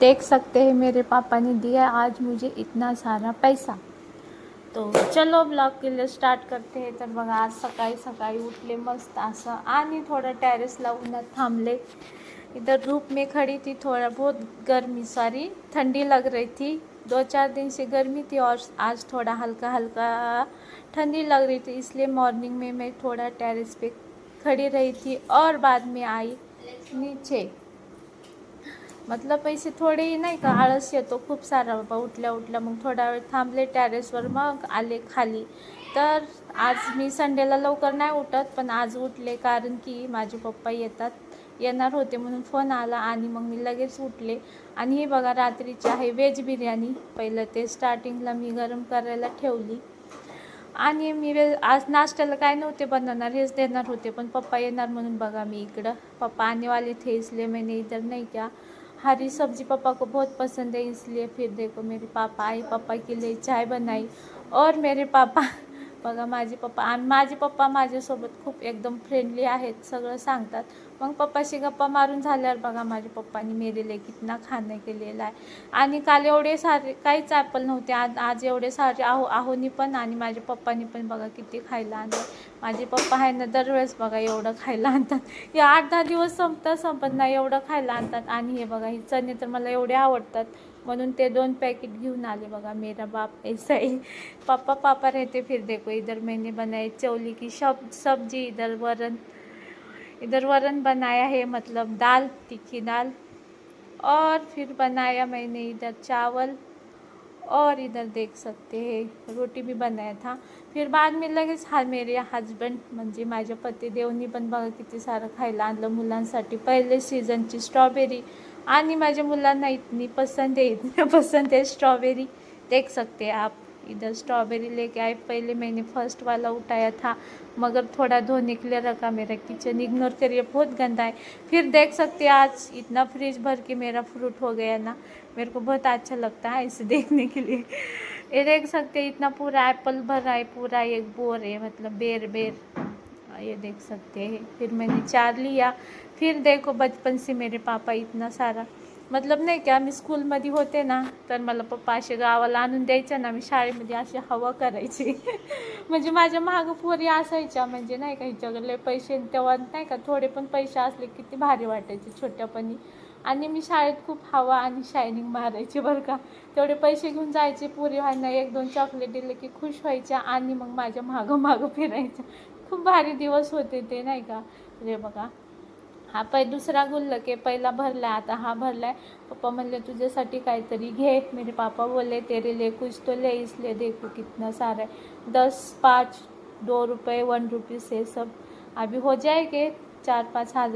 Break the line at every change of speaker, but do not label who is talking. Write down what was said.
देख सकते हैं, मेरे पापा ने दिया आज मुझे इतना सारा पैसा। तो चलो ब्लॉग के लिए स्टार्ट करते हैं। तर बघा आज सकाळी सकाळी उठले, मस्त असं आणि थोडं टेरेसला उन्हात थांबले इधर धूप में खड़ी थी, थोड़ा बहुत गर्मी सॉरी ठंडी लग रही थी। दो चार दिन से गर्मी थी और आज थोड़ा हल्का हल्का ठंडी लग रही थी, इसलिए मॉर्निंग में मैं थोड़ा टेरेस पे खड़ी रही थी और बाद में आई नीचे। मतलब पैसे थोडे नाही का आळस येतो खूप सारा. बाबा उठल्या उठल्या मग थोडा वेळ थांबले टॅरेसवर मग आले खाली. तर आज मी संडेला लवकर नाही उठत पण आज उठले कारण की माझे पप्पा येतात येणार होते म्हणून फोन आला आणि मग मी लगेच उठले. आणि हे बघा रात्रीची आहे व्हेज बिर्याणी. पहिलं ते स्टार्टिंगला मी गरम करायला ठेवली. आणि मी वे आज नाश्त्याला काय नव्हते बनवणार हेच देणार होते पण पप्पा येणार म्हणून बघा मी इकडं. पप्पा आने वाले थे इसलिए मैंने इधर नाही क्या. हरी सब्जी पापा को बहुत पसंद है इसलिए फिर देखो मेरे पापा आए पापा के लिए चाय बनाई और मेरे पापा बघा माझे पप्पा आणि माझे पप्पा माझ्यासोबत खूप एकदम फ्रेंडली आहेत सगळं सांगतात. मग पप्पाशी गप्पा मारून झाल्यावर बघा माझ्या पप्पानी मेरे कितना खाणं केलेलं आहे. आणि काल एवढे सारे काहीच ॲपल नव्हते. आज आज एवढे सारे आहो आहोनी पण आणि माझ्या पप्पानी पण बघा किती खायला आणलं. माझे पप्पा आहे ना दरवेळेस बघा एवढं खायला आणतात. या आठ दहा दिवस संपता संपत नाही एवढं खायला आणतात. आणि हे बघा ही चणे तर मला एवढे आवडतात. म्हणून ते दोन पॅकेट घेऊन आले बघा. मेरा बाप ऐसा ही. पापा पापा रहते फिर देखो इधर मैंने बनाई चौली की सब सब्जी इधर वरण. इधर वरन बनाया है मतलब दाल तीखी दाल। और फिर बनाया मैंने इधर चावल। और इधर देख सकते हैं रोटी भी बनाया था। फिर बाद में लगेच हा मेरे हजबंड म्हणजे माझ्या पतीदेवनी पण बघा किती सारं खायला आणलं मुलांसाठी. पहिले सीझनची स्ट्रॉबेरी आणि माझ्या मुलांना इतनी पसंत आहे इतनी पसंत आहे स्ट्रॉबेरी देख सकते हैं आप. इधर स्ट्रॉबेरी लेके आए। पहले मैंने फ़र्स्ट वाला उठाया था, मगर थोड़ा धोने के लिए रखा मेरा किचन इग्नोर करिए, बहुत गंदा है फिर देख सकते हैं आज इतना फ्रिज भर के मेरा फ्रूट हो गया ना, मेरे को बहुत अच्छा लगता है इसे देखने के लिए। ये देख सकते हैं इतना पूरा एप्पल भरा है पूरा एक बोर है मतलब बेर बेर। ये देख सकते हैं। फिर मैंने चार लिया। फिर देखो बचपन से मेरे पापा इतना सारा मतलब नाही का मी स्कूलमध्ये होते ना तर मला पप्पा असे गावाला आणून द्यायचे ना मी शाळेमध्ये अशी हवा करायची. म्हणजे माझ्या मागं पोरी असायच्या म्हणजे नाही का हिच्याकडले पैसे तेव्हा नाही का थोडे पण पैसे असले किती भारी वाटायचे छोट्यापणी. आणि मी शाळेत खूप हवा आणि शायनिंग मारायची बरं का. तेवढे पैसे घेऊन जायचे पुरी व्हायला एक दोन चॉकलेट दिले की खुश व्हायच्या आणि मग माझ्या मागं मागं फिरायच्या. खूप भारी दिवस होते ते नाही का. रे बघा. हा पाय दुसरा गुल्लक आहे पहिला भरलाय आता हा भरलाय. पप्पा म्हणले तुझ्यासाठी काहीतरी घे. मेरे पापा बोले तेरे लिए कुछ तो ले इसलिए देखो कितना सारा है. दस पाँच दो रुपये वन रुपीज़ ये सब. अभी हो जाएंगे चार पाँच हज़ार